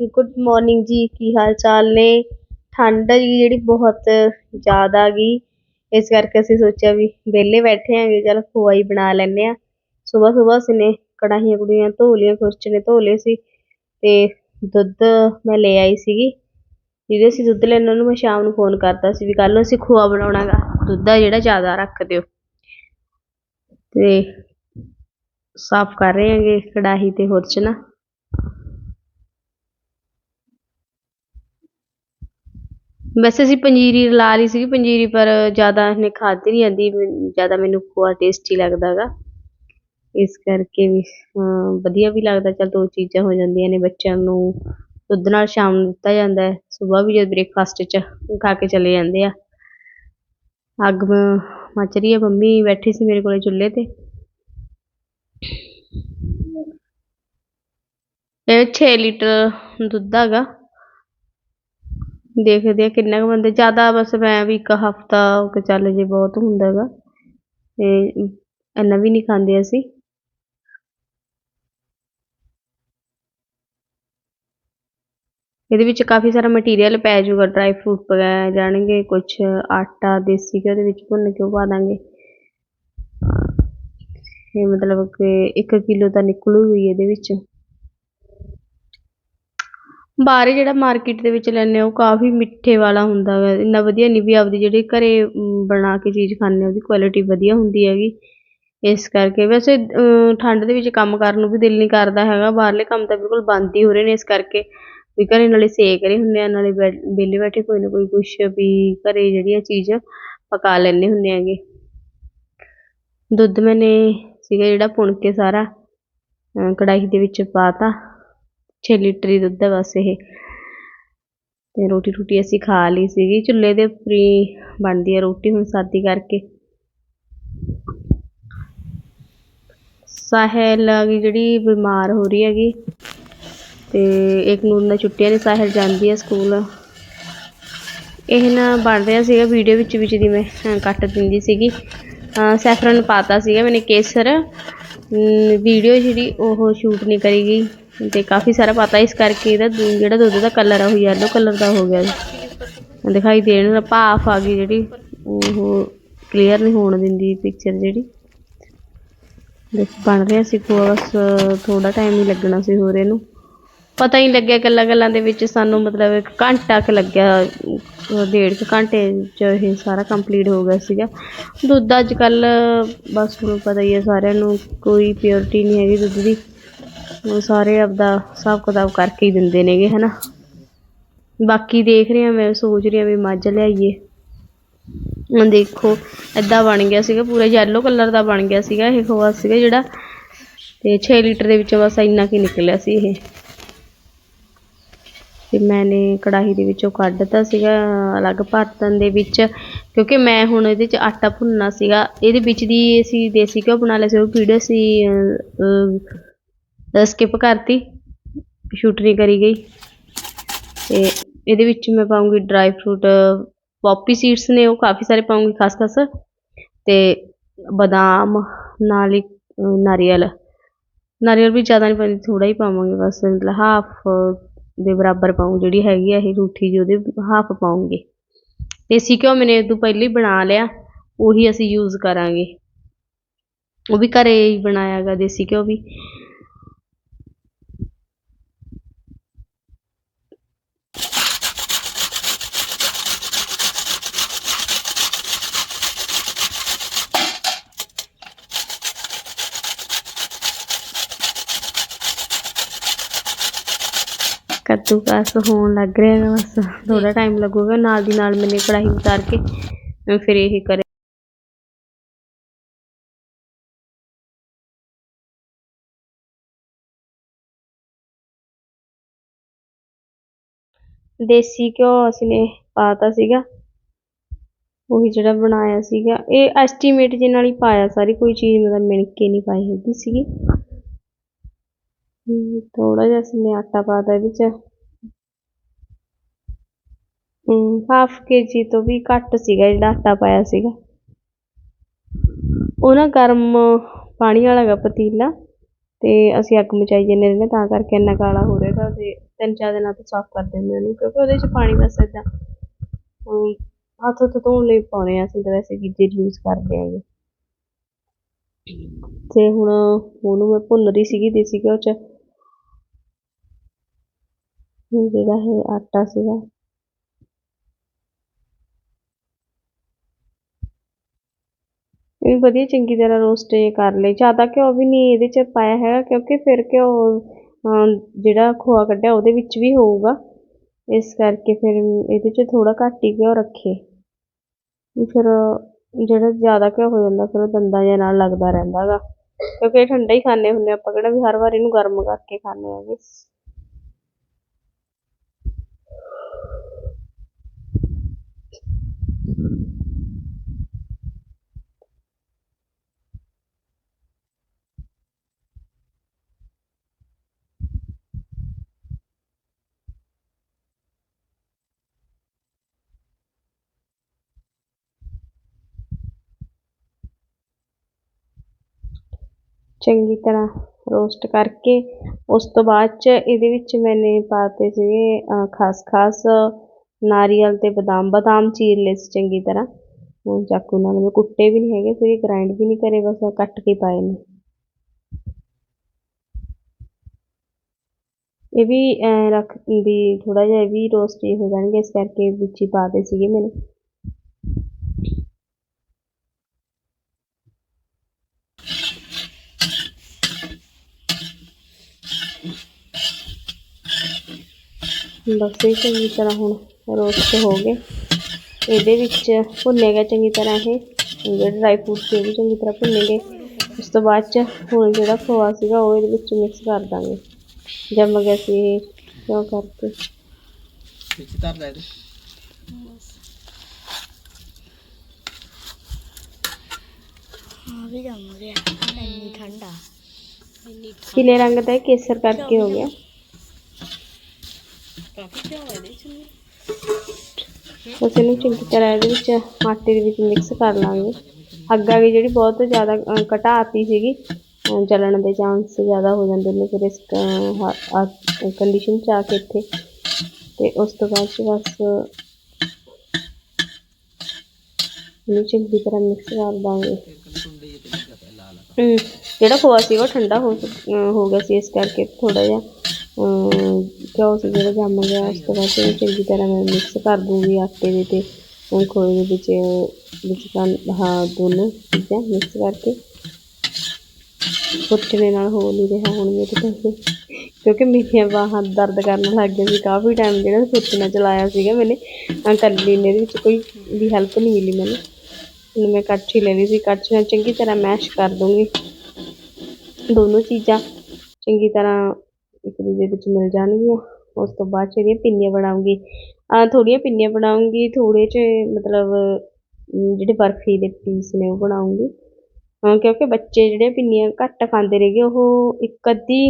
Good morning ਜੀ, ਕੀ ਹਾਲ ਚਾਲ ਨੇ? ਠੰਡ ਜੀ ਜਿਹੜੀ ਬਹੁਤ ਜ਼ਿਆਦਾ ਗਈ ਇਸ ਕਰਕੇ ਅਸੀਂ ਸੋਚਿਆ ਵੀ ਵਿਹਲੇ ਬੈਠੇ ਆਂਗੇ, ਚਲ ਖੋਆ ਹੀ ਬਣਾ ਲੈਂਦੇ ਆ। ਸਵੇਰ ਸਵੇਰ ਅਸੀਂ ਨੇ ਕੜਾਹੀਆਂ ਕੁੜੀਆਂ ਧੋ ਲਈਆਂ ਖੁਰਚਣੇ ਧੋ ਲਏ ਸੀ ਤੇ ਦੁੱਧ ਮੈਂ ਲੈ ਆਈ ਸੀਗੀ। ਜਿਹਦੇ ਅਸੀਂ ਦੁੱਧ ਲੈਣ, ਉਹਨੂੰ ਮੈਂ ਸ਼ਾਮ ਨੂੰ ਫੋਨ ਕਰਤਾ ਸੀ ਵੀ ਕੱਲ ਨੂੰ ਅਸੀਂ ਖੋਆ ਬਣਾਉਣਾ ਗਾ ਦੁੱਧ ਆ ਜਿਹੜਾ ਜ਼ਿਆਦਾ ਰੱਖ ਦਿਓ। ਤੇ ਸਾਫ਼ ਕਰ ਰਹੇ ਹਾਂਗੇ ਕੜਾਹੀ ਤੇ ਖੁਰਚਣਾ ਵੈਸੇ ਅਸੀਂ ਪੰਜੀਰੀ ਲਾ ਲਈ ਸੀਗੀ, ਪੰਜੀਰੀ ਪਰ ਜ਼ਿਆਦਾ ਇਹਨੇ ਖਾਧੀ ਨਹੀਂ ਜਾਂਦੀ ਜ਼ਿਆਦਾ ਮੈਨੂੰ ਖੋਆ ਟੇਸਟੀ ਲੱਗਦਾ ਹੈਗਾ ਇਸ ਕਰਕੇ ਵੀ, ਹਾਂ, ਵਧੀਆ ਵੀ ਲੱਗਦਾ, ਚੱਲ ਦੋ ਚੀਜ਼ਾਂ ਹੋ ਜਾਂਦੀਆਂ ਨੇ ਬੱਚਿਆਂ ਨੂੰ। ਦੁੱਧ ਨਾਲ ਸ਼ਾਮ ਨੂੰ ਦਿੱਤਾ ਜਾਂਦਾ ਹੈ ਸੁਬਾਹ ਵੀ ਜਦ ਬ੍ਰੇਕਫਾਸਟ 'ਚ ਖਾ ਕੇ ਚਲੇ ਜਾਂਦੇ ਆ। ਅੱਗ ਮੱਚ ਰਹੀ ਹੈ, ਮੰਮੀ ਬੈਠੀ ਸੀ ਮੇਰੇ ਕੋਲੇ ਚੁੱਲ੍ਹੇ ਤੇ। ਇਹ 6 ਲੀਟਰ ਦੁੱਧ ਹੈਗਾ। ਦੇਖਦੇ ਆ ਕਿੰਨਾ ਕੁ ਬੰਦੇ, ਜ਼ਿਆਦਾ ਬਸ ਮੈਂ ਵੀ ਇੱਕ ਹਫਤਾ ਹੋ ਚੱਲ ਜੇ ਬਹੁਤ ਹੁੰਦਾ ਗਾ। ਤੇ ਇੰਨਾ ਵੀ ਨਹੀਂ ਖਾਂਦੇ ਅਸੀਂ। ਇਹਦੇ ਵਿੱਚ ਕਾਫੀ ਸਾਰਾ ਮਟੀਰੀਅਲ ਪੈ ਜਾਊਗਾ ਡਰਾਈ ਫਰੂਟ ਪੈ ਜਾਣਗੇ, ਕੁਛ ਆਟਾ, ਦੇਸੀ ਘਿਓ ਦੇ ਵਿੱਚ ਭੁੰਨ ਕੇ ਉਹ ਪਾ ਦਾਂਗੇ। ਇਹ ਮਤਲਬ ਕਿ 1 ਕਿਲੋ ਤਾਂ ਨਿਕਲੂਗੀ ਇਹਦੇ ਵਿੱਚ। ਬਾਹਰ ਜਿਹੜਾ ਮਾਰਕੀਟ ਦੇ ਵਿੱਚ ਲੈਂਦੇ ਹਾਂ ਉਹ ਕਾਫੀ ਮਿੱਠੇ ਵਾਲਾ ਹੁੰਦਾ ਗਾ ਇੰਨਾ ਵਧੀਆ ਨਹੀਂ ਵੀ ਆਪਦੀ ਜਿਹੜੀ ਘਰ ਬਣਾ ਕੇ ਚੀਜ਼ ਖਾਂਦੇ ਉਹਦੀ ਕੁਆਲਿਟੀ ਵਧੀਆ ਹੁੰਦੀ ਹੈਗੀ। ਇਸ ਕਰਕੇ ਵੈਸੇ ਠੰਡ ਦੇ ਵਿੱਚ ਕੰਮ ਕਰਨ ਨੂੰ ਵੀ ਦਿਲ ਨਹੀਂ ਕਰਦਾ ਹੈਗਾ, ਬਾਹਰਲੇ ਕੰਮ ਤਾਂ ਬਿਲਕੁਲ ਬੰਦ ਹੀ ਹੋ ਰਹੇ ਨੇ, ਇਸ ਕਰਕੇ ਵੀ ਘਰੇ ਨਾਲੇ ਸੇਕ ਰਹੇ ਹੁੰਦੇ ਆ, ਨਾਲੇ ਬੈ- ਵਿਹਲੇ ਬੈਠੇ ਕੋਈ ਨਾ ਕੋਈ ਕੁਛ ਵੀ ਘਰੇ ਜਿਹੜੀ ਆ ਚੀਜ਼ ਪਕਾ ਲੈਂਦੇ ਹੁੰਦੇ ਹੈਗੇ। ਦੁੱਧ ਮੈਨੇ ਸੀਗਾ ਜਿਹੜਾ ਪੁਣ ਕੇ ਸਾਰਾ ਕੜਾਹੀ ਦੇ ਵਿੱਚ ਪਾਤਾ 6 ਲੀਟਰ ਹੀ ਦੁੱਧ ਹੈ ਬਸ ਇਹ। ਤੇ ਰੋਟੀ ਰੋਟੀ ਅਸੀਂ ਖਾ ਲਈ ਸੀਗੀ। ਚੁੱਲ੍ਹੇ ਦੇ ਉੱਪਰ ਹੀ ਬਣਦੀ ਹੈ ਰੋਟੀ ਹੁਣ ਸਾਦੀ ਕਰਕੇ। ਸਾਹਿਲ ਆ ਜਿਹੜੀ ਬਿਮਾਰ ਹੋ ਰਹੀ ਹੈਗੀ। ਤੇ ਇੱਕ ਨੂਰ ਨਾਲ ਛੁੱਟੀਆਂ ਨੇ, ਸਾਹਿਲ ਜਾਂਦੀ ਹੈ ਸਕੂਲ। ਇਹ ਨਾ ਬਣ ਰਿਹਾ ਸੀਗਾ ਵੀਡੀਓ ਵਿੱਚ ਵਿੱਚ ਦੀ ਮੈਂ ਕੱਟ ਦਿੰਦੀ ਸੀਗੀ। ਸੈਫਰਨ ਪਾਤਾ ਸੀਗਾ, ਮੈਨੇ ਕੇਸਰ। ਵੀਡੀਓ ਜਿਹੜੀ ਉਹ ਸ਼ੂਟ ਨਹੀਂ ਕਰੀ ਗਈ ਤੇ ਕਾਫੀ ਸਾਰਾ ਪਤਾ ਇਸ ਕਰਕੇ ਇਹਦਾ ਦੁ- ਜਿਹੜਾ ਦੁੱਧ ਦਾ ਕਲਰ ਆ ਉਹ ਯੈਲੋ ਕਲਰ ਦਾ ਹੋ ਗਿਆ ਜੀ। ਦਿਖਾਈ ਦੇਣ ਦਾ ਭਾਫ ਆ ਗਈ ਜਿਹੜੀ, ਉਹ ਕਲੀਅਰ ਨਹੀਂ ਹੋਣ ਦਿੰਦੀ ਪਿਕਚਰ ਜਿਹੜੀ ਦੇਖ ਬਣ ਰਿਹਾ ਸੀ ਖੋਆ ਬਸ ਥੋੜਾ ਟਾਈਮ ਹੀ ਲੱਗਣਾ ਸੀ ਹੋਰ ਇਹਨੂੰ ਪਤਾ ਹੀ ਨਹੀਂ ਲੱਗਿਆ ਗੱਲਾਂ ਗੱਲਾਂ ਦੇ ਵਿੱਚ ਸਾਨੂੰ ਮਤਲਬ ਇੱਕ ਘੰਟਾ ਕੁ ਲੱਗਿਆ ਡੇਢ ਕੁ ਘੰਟੇ 'ਚ ਇਹ ਸਾਰਾ ਕੰਪਲੀਟ ਹੋ ਗਿਆ ਸੀਗਾ। ਦੁੱਧ ਅੱਜ ਕੱਲ੍ਹ ਬਸ ਤੁਹਾਨੂੰ ਪਤਾ ਹੀ ਹੈ ਸਾਰਿਆਂ ਨੂੰ ਕੋਈ ਪਿਓਰਟੀ ਨਹੀਂ ਹੈਗੀ ਦੁੱਧ ਦੀ। ਉਹ ਸਾਰੇ ਆਪਦਾ ਹਿਸਾਬ ਕਿਤਾਬ ਕਰਕੇ ਹੀ ਦਿੰਦੇ ਨੇਗੇ ਹੈ ਨਾ ਬਾਕੀ ਦੇਖ ਰਹੇ ਹਾਂ ਮੈਂ, ਸੋਚ ਰਹੀ ਹਾਂ ਵੀ ਮੱਝ ਲਿਆਈਏ। ਦੇਖੋ, ਏਦਾਂ ਬਣ ਗਿਆ ਸੀਗਾ, ਪੂਰਾ ਯੈਲੋ ਕਲਰ ਦਾ ਬਣ ਗਿਆ ਸੀਗਾ ਇਹ ਖੋਆ ਸੀਗਾ ਜਿਹੜਾ। ਤੇ 6 ਲੀਟਰ ਦੇ ਵਿੱਚੋਂ ਬਸ ਇੰਨਾ ਕੀ ਨਿਕਲਿਆ ਸੀ ਇਹ। ਤੇ ਮੈਨੇ ਕੜਾਹੀ ਦੇ ਵਿੱਚੋਂ ਕੱਢਤਾ ਸੀਗਾ, ਅਲੱਗ ਬਰਤਨ ਦੇ ਵਿੱਚ, ਕਿਉਂਕਿ ਮੈਂ ਹੁਣ ਇਹਦੇ 'ਚ ਆਟਾ ਭੁੰਨਣਾ ਸੀਗਾ। ਇਹਦੇ ਵਿੱਚ ਦੀ ਅਸੀਂ ਦੇਸੀ ਘਿਓ ਬਣਾ ਲਿਆ ਸੀ, ਉਹ ਵੀਡੀਓ ਅਸੀਂ ਸਕਿਪ ਕਰਤੀ ਸ਼ੂਟ ਨਹੀਂ ਕਰੀ ਗਈ। ਤੇ ਇਹਦੇ ਵਿੱਚ ਮੈਂ ਪਾਉਂਗੀ ਡਰਾਈ ਫਰੂਟ ਪੌਪੀ ਸੀਡਸ ਨੇ ਉਹ ਕਾਫੀ ਸਾਰੇ ਪਾਉਂਗੀ ਖਸਖਸ। ਤੇ ਬਦਾਮ, ਨਾਲ ਹੀ ਨਾਰੀਅਲ। ਨਾਰੀਅਲ ਵੀ ਜ਼ਿਆਦਾ ਨਹੀਂ ਪਾਉਂਦੀ ਥੋੜਾ ਹੀ ਪਾਵਾਂਗੇ ਬਸ, ਮਤਲਬ ਹਾਫ ਦੇ ਬਰਾਬਰ ਪਾਉਂ ਜਿਹੜੀ ਹੈਗੀ ਆ ਇਹ ਰੂਠੀ ਜੀ, ਉਹਦੇ ਹਾਫ ਪਾਉਂਗੇ ਦੇਸੀ ਘਿਓ ਮੈਨੇ ਇਹ ਤੋਂ ਪਹਿਲਾਂ ਬਣਾ ਲਿਆ, ਉਹੀ ਅਸੀਂ ਯੂਜ਼ ਕਰਾਂਗੇ। ਉਹ ਵੀ ਘਰੇ ਹੀ ਬਣਾਇਆ ਗਾ ਦੇਸੀ ਘਿਓ ਵੀ। ਕੱਦੂਕਸ ਹੋਣ ਲੱਗ ਰਿਹਾ ਹੈਗਾ ਬਸ ਥੋੜਾ ਟਾਈਮ ਲੱਗੂਗਾ, ਨਾਲ ਦੀ ਨਾਲ ਮੈਨੇ ਕੜਾਹੀ ਉਤਾਰ ਕੇ ਅਹ ਫਿਰ ਇਹ ਕਰੇ। ਦੇਸੀ ਘਿਓ ਅਸੀਂ ਨੇ ਪਾਤਾ ਸੀਗਾ। ਉਹੀ ਜਿਹੜਾ ਬਣਾਇਆ ਸੀਗਾ। ਇਹ ਐਸਟੀਮੇਟ ਜੇ ਨਾਲ ਹੀ ਪਾਇਆ, ਸਾਰੀ ਕੋਈ ਚੀਜ਼ ਮਤਲਬ ਮਿਣ ਕੇ ਨਹੀਂ ਪਾਈ ਹੈਗੀ ਸੀਗੀ। ਥੋੜਾ ਜਿਹਾ ਅਸੀਂ ਨੇ ਆਟਾ ਪਾਤਾ ਇਹਦੇ ਹਮ ਹਾਫ ਕੇ ਜੀ ਤੋਂ ਵੀ ਘੱਟ ਸੀਗਾ ਜਿਹੜਾ ਆਟਾ ਪਾਇਆ ਸੀਗਾ। ਉਹ ਨਾ ਗਰਮ ਪਾਣੀ ਵਾਲਾ ਗਾ ਪਤੀਲਾ ਤੇ ਅਸੀਂ ਅੱਗ ਮਚਾਈ ਜਾਂਦੇ ਰਹਿੰਦੇ ਤਾਂ ਕਰਕੇ ਇੰਨਾ ਕਾਲਾ ਹੋ ਰਿਹਾ ਗਾ ਤੇ ਤਿੰਨ ਚਾਰ ਦਿਨਾਂ ਤੋਂ ਸਾਫ਼ ਕਰ ਦਿੰਦੇ ਉਹਨੂੰ ਕਿਉਂਕਿ ਉਹਦੇ 'ਚ ਪਾਣੀ ਬਸ ਏਦਾਂ ਅਮ, ਹੱਥ ਹੁੱਥ ਧੋਣ ਲਈ ਪਾਉਣੇ ਆ ਅਸੀਂ ਤਾਂ ਵੈਸੇ ਗੀਜ਼ਰ ਯੂਜ਼ ਕਰਦੇ ਹੈਗੇ। ਤੇ ਹੁਣ ਉਹਨੂੰ ਮੈਂ ਭੁੰਨ ਰਹੀ ਸੀਗੀ ਦੇਸੀ ਘਿਓ 'ਚ। ਜਿਹੜਾ ਇਹ ਆਟਾ ਸੀਗਾ ਇਹਨੂੰ ਵਧੀਆ ਚੰਗੀ ਤਰ੍ਹਾਂ ਰੋਸਟ ਕਰ ਲਏ। ਜ਼ਿਆਦਾ ਘਿਓ ਵੀ ਨਹੀਂ ਇਹਦੇ 'ਚ ਪਾਇਆ ਹੈਗਾ, ਕਿਉਂਕਿ ਫਿਰ ਘਿਓ ਜਿਹੜਾ ਖੋਆ ਕੱਢਿਆ ਉਹਦੇ ਵਿੱਚ ਵੀ ਹੋਊਗਾ। ਇਸ ਕਰਕੇ ਫਿਰ ਇਹਦੇ 'ਚ ਥੋੜਾ ਘੱਟ ਹੀ ਘਿਓ ਰੱਖੇ। ਫਿਰ ਜਿਹੜਾ ਜ਼ਿਆਦਾ ਘਿਓ ਹੋ ਜਾਂਦਾ, ਫਿਰ ਉਹ ਦੰਦਾਂ ਜਿਹੇ ਨਾਲ ਲੱਗਦਾ ਰਹਿੰਦਾ ਗਾ। ਕਿਉਂਕਿ ਇਹ ਠੰਡਾ ਹੀ ਖਾਂਦੇ ਹੁੰਦੇ ਆਪਾਂ, ਕਿਹੜਾ ਵੀ ਹਰ ਵਾਰ ਇਹਨੂੰ ਗਰਮ ਕਰਕੇ ਖਾਂਦੇ ਹੈਗੇ। ਚੰਗੀ ਤਰ੍ਹਾਂ ਰੋਸਟ ਕਰਕੇ, ਉਸ ਤੋਂ ਬਾਅਦ ਚ ਇਹਦੇ ਵਿੱਚ ਮੈਨੇ ਪਾਤੇ ਸੀਗੇ, ਅਹ ਖਸਖਸ ਨਾਰੀਅਲ ਤੇ ਬਦਾਮ ਬਦਾਮ ਚੀਰ ਲਏ ਸੀ ਚੰਗੀ ਤਰ੍ਹਾਂ। ਹੁਣ ਚਾਕੂ ਨਾਲ ਮੈਂ ਕੁੱਟੇ ਵੀ ਨਹੀਂ ਹੈਗੇ ਸੀ ਗ੍ਰਾਈਂਡ ਵੀ ਨਹੀਂ ਕਰੇ, ਬਸ ਐਂ ਕੱਟ ਕੇ ਪਾਏ ਨੇ। ਇਹ ਵੀ ਐਂ ਰੱਖ, ਵੀ ਥੋੜਾ ਜਿਹਾ ਇਹ ਵੀ ਰੋਸਟ ਹੀ ਹੋ ਜਾਣਗੇ, ਇਸ ਕਰਕੇ ਵਿੱਚ ਹੀ ਪਾਤੇ ਸੀਗੇ ਮੈਨੇ। ਬਸ ਇਹ ਚੰਗੀ ਤਰ੍ਹਾਂ ਹੁਣ ਰੋਸਟ ਹੋ ਗਏ। ਇਹਦੇ ਵਿੱਚ ਭੁੰਨੇ ਗਏ ਚੰਗੀ ਤਰ੍ਹਾਂ ਇਹ। ਜਿਹੜੇ ਡਰਾਈ ਫਰੂਟ ਸੀ ਉਹ ਵੀ ਚੰਗੀ ਤਰ੍ਹਾਂ ਭੁੰਨੇ ਗਏ। ਉਸ ਤੋਂ ਬਾਅਦ ਚ ਹੁਣ ਜਿਹੜਾ ਖੋਆ ਸੀਗਾ ਉਹ ਇਹਦੇ ਵਿੱਚ ਮਿਕਸ ਕਰ ਦਾਂਗੇ। ਜੰਮ ਗਿਆ ਸੀ ਇਹ। ਕਿਉਂ ਕਰਕੇ? ਵਿੱਚ ਧਰ ਲੈ ਇਹਦੇ। ਹਾਂ ਵੀ ਜੰਮ ਗਿਆ ਇੰਨੀ ਠੰਡਾ ਪੀਲੇ ਰੰਗ ਦਾ ਕੇਸਰ ਕਰਕੇ ਹੋ ਗਿਆ। ਕਾਫੀ ਘਿਓ ਇਹਦੇ ਚ ਵੀ। ਬਸ ਇਹਨੂੰ ਚੰਗੀ ਤਰ੍ਹਾਂ ਇਹਦੇ ਵਿੱਚ ਆਟੇ ਦੇ ਵਿੱਚ ਮਿਕਸ ਕਰ ਲਾਂਗੇ। ਅੱਗ ਗਈ ਜਿਹੜੀ ਬਹੁਤ ਜ਼ਿਆਦਾ ਘਟਾਤੀ ਸੀਗੀ। ਜਲਣ ਦੇ ਚਾਂਸ ਜ਼ਿਆਦਾ ਹੋ ਜਾਂਦੇ ਨੇ ਫਿਰ ਇਸ ਕੰਡੀਸ਼ਨ 'ਚ ਆ ਕੇ ਇੱਥੇ। ਤੇ ਉਸ ਤੋਂ ਬਾਅਦ 'ਚ ਬਸ ਇਹਨੂੰ ਚੰਗੀ ਤਰ੍ਹਾਂ ਮਿਕਸ ਕਰ ਦਾਂਗੇ। ਜਿਹੜਾ ਖੋਆ ਸੀ ਉਹ ਠੰਡਾ ਹੋ ਹੋ ਗਿਆ ਸੀ ਇਸ ਕਰਕੇ ਥੋੜਾ ਜਿਹਾ। ਅਮ, ਘਿਓ ਸੀ ਜਿਹੜਾ ਜੰਮ ਗਿਆ ਇਸ ਤੋਂ ਬਾਅਦ ਇਹਨੂੰ ਚੰਗੀ ਤਰ੍ਹਾਂ ਮੈਂ ਮਿਕਸ ਕਰ ਦੂੰਗੀ ਆਟੇ ਦੇ ਤੇ ਖੋਏ ਦੇ ਵਿੱਚ ਵਿੱਚ ਹਾਂ ਦੋਨੋਂ ਚੀਜ਼ਾਂ ਮਿਕਸ ਕਰਕੇ। ਕੁੱਟਣੇ ਨਾਲ ਹੋ ਨਹੀਂ ਰਿਹਾ ਹੁਣ ਮੇਰੇ ਤੋਂ ਕਿਉਂਕਿ ਮੇਰੀਆਂ ਬਾਹਾਂ ਦਰਦ ਕਰਨ ਲੱਗ ਗਈਆਂ ਸੀ ਕਾਫੀ ਟਾਈਮ ਜਿਹੜਾ ਕੁੱਟਣਾ ਚਲਾਇਆ ਸੀਗਾ ਮੈਨੇ। ਇਕੱਲੀ ਨੇ ਇਹਦੇ ਵਿੱਚ ਕੋਈ ਵੀ ਹੈਲਪ ਨਹੀਂ ਮਿਲੀ ਮੈਨੂੰ। ਹੁਣ ਮੈਂ ਕੜਛੀ ਹੀ ਲੈਣੀ ਸੀ ਕੜਛੀ ਨਾਲ ਚੰਗੀ ਤਰ੍ਹਾਂ ਮੈਸ਼ ਕਰ ਦੂੰਗੀ। ਦੋਨੋਂ ਚੀਜ਼ਾਂ ਚੰਗੀ ਤਰ੍ਹਾਂ ਇੱਕ ਦੂਜੇ ਵਿੱਚ ਮਿਲ ਜਾਣਗੀਆਂ। ਉਸ ਤੋਂ ਬਾਅਦ 'ਚ ਇਹਦੀਆਂ ਪਿੰਨੀਆਂ ਬਣਾਉਂਗੀ ਥੋੜ੍ਹੀਆਂ ਪਿੰਨੀਆਂ ਬਣਾਉਂਗੀ, ਥੋੜ੍ਹੇ 'ਚ ਮਤਲਬ ਜਿਹੜੇ ਬਰਫੀ ਦੇ ਪੀਸ ਨੇ ਉਹ ਬਣਾਉਂਗੀ। ਕਿਉਂਕਿ ਬੱਚੇ ਜਿਹੜੇ ਪਿੰਨੀਆਂ ਘੱਟ ਖਾਂਦੇ ਨੇਗੇ, ਉਹ ਇੱਕ ਅੱਧੀ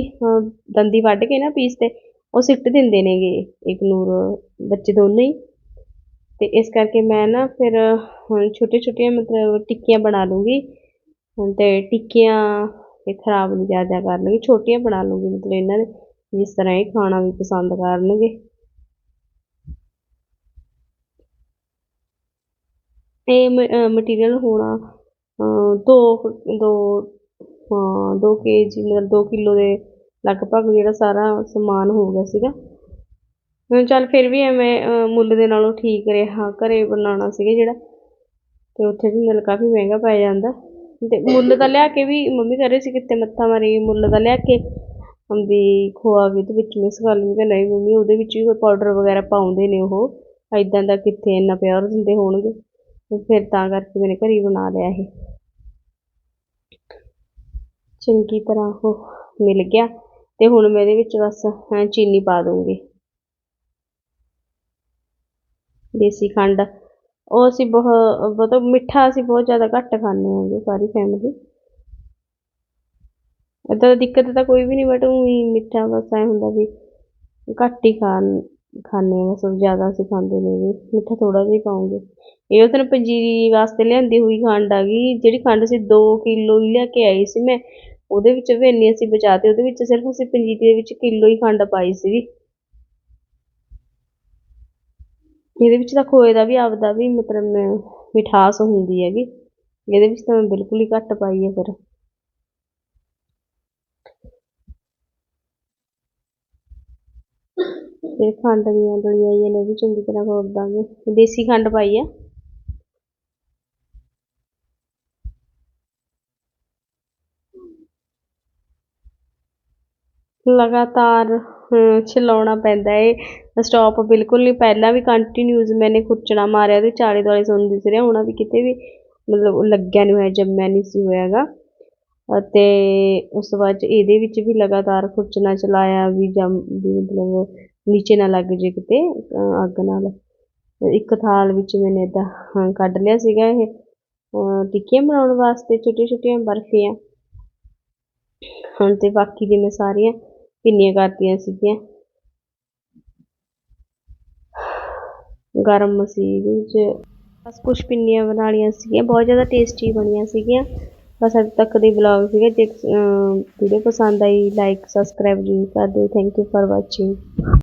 ਦੰਦੀ ਵੱਢ ਕੇ ਨਾ ਪੀਸ ਤੇ, ਉਹ ਸਿੱਟ ਦਿੰਦੇ ਨੇਗੇ ਇਗਨੋਰ ਬੱਚੇ ਦੋਨੋਂ ਹੀ। ਅਤੇ ਇਸ ਕਰਕੇ ਮੈਂ ਨਾ ਫਿਰ, ਹੁਣ ਛੋਟੇ ਛੋਟੀਆਂ ਮਤਲਬ ਟਿੱਕੀਆਂ ਬਣਾ ਲੂੰਗੀ। ਅਤੇ ਟਿੱਕੀਆਂ ਇਹ ਖਰਾਬ ਨਹੀਂ ਜ਼ਿਆਦਾ ਕਰਨਗੇ, ਛੋਟੀਆਂ ਬਣਾ ਲੂੰਗੀ ਮਤਲਬ ਇਹਨਾਂ ਦੇ ਜਿਸ ਤਰ੍ਹਾਂ ਇਹ ਖਾਣਾ ਵੀ ਪਸੰਦ ਕਰਨਗੇ। ਇਹ ਮਟੀਰੀਅਲ ਹੋਣਾ ਦੋ ਦੋ, ਹਾਂ, ਦੋ ਕੇਜੀ ਮਤਲਬ ਦੋ ਕਿਲੋ ਦੇ ਲਗਭਗ ਜਿਹੜਾ ਸਾਰਾ ਸਮਾਨ ਹੋ ਗਿਆ ਸੀਗਾ। ਚੱਲ ਫਿਰ ਵੀ ਐਵੇਂ ਮੁੱਲ ਦੇ ਨਾਲੋਂ ਠੀਕ ਰਿਹਾ, ਘਰੇ ਬਣਾਉਣਾ ਸੀਗਾ ਜਿਹੜਾ, ਤੇ ਉੱਥੇ ਵੀ ਮੁੱਲ ਕਾਫੀ ਮਹਿੰਗਾ ਪੈ ਜਾਂਦਾ। ਤੇ ਮੁੱਲ ਦਾ ਲਿਆ ਕੇ ਵੀ ਮੰਮੀ ਕਹ ਰਹੀ ਸੀ ਕਿਤੇ ਮੱਥਾ ਮਾਰੀ, ਮੁੱਲ ਦਾ ਲਿਆ ਕੇ। ਵੀ ਖੋਆ ਵੀ ਉਹਦੇ ਵਿੱਚ ਮਿਕਸ ਕਰ ਲੂੰਗੀ ਨਹੀਂ ਮੰਮੀ, ਉਹਦੇ ਵਿੱਚ ਵੀ ਕੋਈ ਪਾਊਡਰ ਵਗੈਰਾ ਪਾਉਂਦੇ ਨੇ ਉਹ। ਐਦਾਂ ਦਾ ਕਿੱਥੇ ਇੰਨਾ ਪਿਓਰ ਦਿੰਦੇ ਹੋਣਗੇ। ਫਿਰ ਤਾਂ ਕਰਕੇ ਮੈਨੇ ਘਰੇ ਬਣਾ ਲਿਆ ਇਹ। ਚੰਗੀ ਤਰ੍ਹਾਂ ਉਹ ਮਿਲ ਗਿਆ। ਤੇ ਹੁਣ ਮੈਂ ਇਹਦੇ ਵਿੱਚ ਬਸ ਚੀਨੀ ਪਾ ਦੂੰਗੀ। ਦੇਸੀ ਖੰਡ। ਉਹ ਅਸੀਂ ਬਹੁਤ ਮਤਲਬ ਮਿੱਠਾ ਅਸੀਂ ਬਹੁਤ ਜ਼ਿਆਦਾ ਘੱਟ ਖਾਂਦੇ ਹਾਂਗੇ ਸਾਰੀ ਫੈਮਿਲੀ ਇੱਦਾਂ ਦੀ ਦਿੱਕਤ ਤਾਂ ਕੋਈ ਵੀ ਨਹੀਂ ਬਟ ਊਂ ਮਿੱਠਾ ਬਸ ਐਂ ਹੁੰਦਾ ਵੀ ਘੱਟ ਹੀ ਖਾਣ, ਖਾਂਦੇ ਹਾਂ ਬਸ ਜ਼ਿਆਦਾ ਅਸੀਂ ਖਾਂਦੇ ਨਹੀਂ ਗੇ ਮਿੱਠਾ ਥੋੜ੍ਹਾ ਜਿਹਾ ਹੀ ਪਾਉਂਗੇ ਇਹ ਉਸ ਦਿਨ ਪੰਜੀਰੀ ਵਾਸਤੇ ਲਿਆਂਦੀ ਹੋਈ ਖੰਡ ਆ ਗਈ, ਜਿਹੜੀ ਖੰਡ ਅਸੀਂ ਦੋ ਕਿਲੋ ਹੀ ਲਿਆ ਕੇ ਆਈ ਸੀ ਮੈਂ, ਉਹਦੇ ਵਿੱਚ ਵੀ ਇੰਨੀ ਅਸੀਂ ਬਚਾਤੇ ਉਹਦੇ ਵਿੱਚ ਸਿਰਫ ਅਸੀਂ ਪੰਜੀਰੀ ਦੇ ਵਿੱਚ ਕਿਲੋ ਹੀ ਖੰਡ ਪਾਈ ਸੀਗੀ। ਇਹਦੇ ਵਿੱਚ ਤਾਂ ਖੋਏ ਦਾ ਵੀ ਆਪਦਾ ਵੀ ਮਤਲਬ ਮਿਠਾਸ ਹੁੰਦੀ ਹੈਗੀ। ਇਹਦੇ ਵਿੱਚ ਤਾਂ ਮੈਂ ਬਿਲਕੁਲ ਹੀ ਘੱਟ ਪਾਈ ਹੈ ਫਿਰ। ਤੇ ਖੰਡ ਦੀਆਂ ਡਲੀਆਂ ਆਈਆਂ ਵੀ ਚੰਗੀ ਤਰ੍ਹਾਂ ਖੋਲ ਦਾਂਗੇ। ਦੇਸੀ ਖੰਡ ਪਾਈ ਆ। ਲਗਾਤਾਰ ਚਲਾਉਣਾ ਪੈਂਦਾ ਏ। ਸਟੋਪ ਬਿਲਕੁਲ ਨਹੀਂ ਪਹਿਲਾਂ ਵੀ ਕੰਟੀਨਿਊਸ ਮੈਨੇ ਖੁਰਚਣਾ ਮਾਰਿਆ ਅਤੇ ਚਾਲੇ ਦੁਆਲੇ ਸੁਣ ਦਿਸ ਰਿਹਾ, ਹੋਣਾ ਵੀ ਕਿਤੇ ਵੀ ਮਤਲਬ ਲੱਗਿਆ ਨਹੀਂ ਹੋਇਆ, ਜੰਮਿਆ ਨਹੀਂ ਸੀ ਹੋਇਆ ਹੈਗਾ। ਅਤੇ ਉਸ ਤੋਂ ਬਾਅਦ 'ਚ ਇਹਦੇ ਵਿੱਚ ਵੀ ਲਗਾਤਾਰ ਖੁਰਚਣਾ ਚਲਾਇਆ, ਵੀ ਜੰਮ, ਵੀ ਮਤਲਬ ਨੀਚੇ ਨਾ ਲੱਗ ਜੇ ਕਿਤੇ ਅੱਗ ਨਾਲ। ਇੱਕ ਥਾਲ ਵਿੱਚ ਮੈਨੇ ਇਦਾਂ ਕੱਢ ਲਿਆ ਸੀਗਾ ਇਹ। ਅਹ ਟਿੱਕੀਆਂ ਬਣਾਉਣ ਵਾਸਤੇ ਛੋਟੀਆਂ ਛੋਟੀਆਂ ਬਰਫੀਆਂ। ਹੁਣ ਤੇ ਬਾਕੀ ਦੀ ਮੈਂ ਸਾਰੀਆਂ ਪਿੰਨੀਆਂ ਕਰਤੀਆਂ ਸੀਗੀਆਂ। ਗਰਮ ਮਸੀਹ ਵਿੱਚ। ਬਸ ਕੁਛ ਪਿੰਨੀਆਂ ਬਣਾ ਲਈਆਂ ਸੀਗੀਆਂ, ਬਹੁਤ ਜ਼ਿਆਦਾ ਟੇਸਟੀ ਬਣੀਆਂ ਸੀਗੀਆਂ। ਬਸ ਅੱਜ ਤੱਕ ਦੇ ਵਲੌਗ ਸੀਗੇ ਜੇ ਵੀਡੀਓ ਪਸੰਦ ਆਈ ਲਾਈਕ ਸਬਸਕ੍ਰਾਈਬ ਜ਼ਰੂਰ ਕਰ ਦਿਓ। Thank you for watching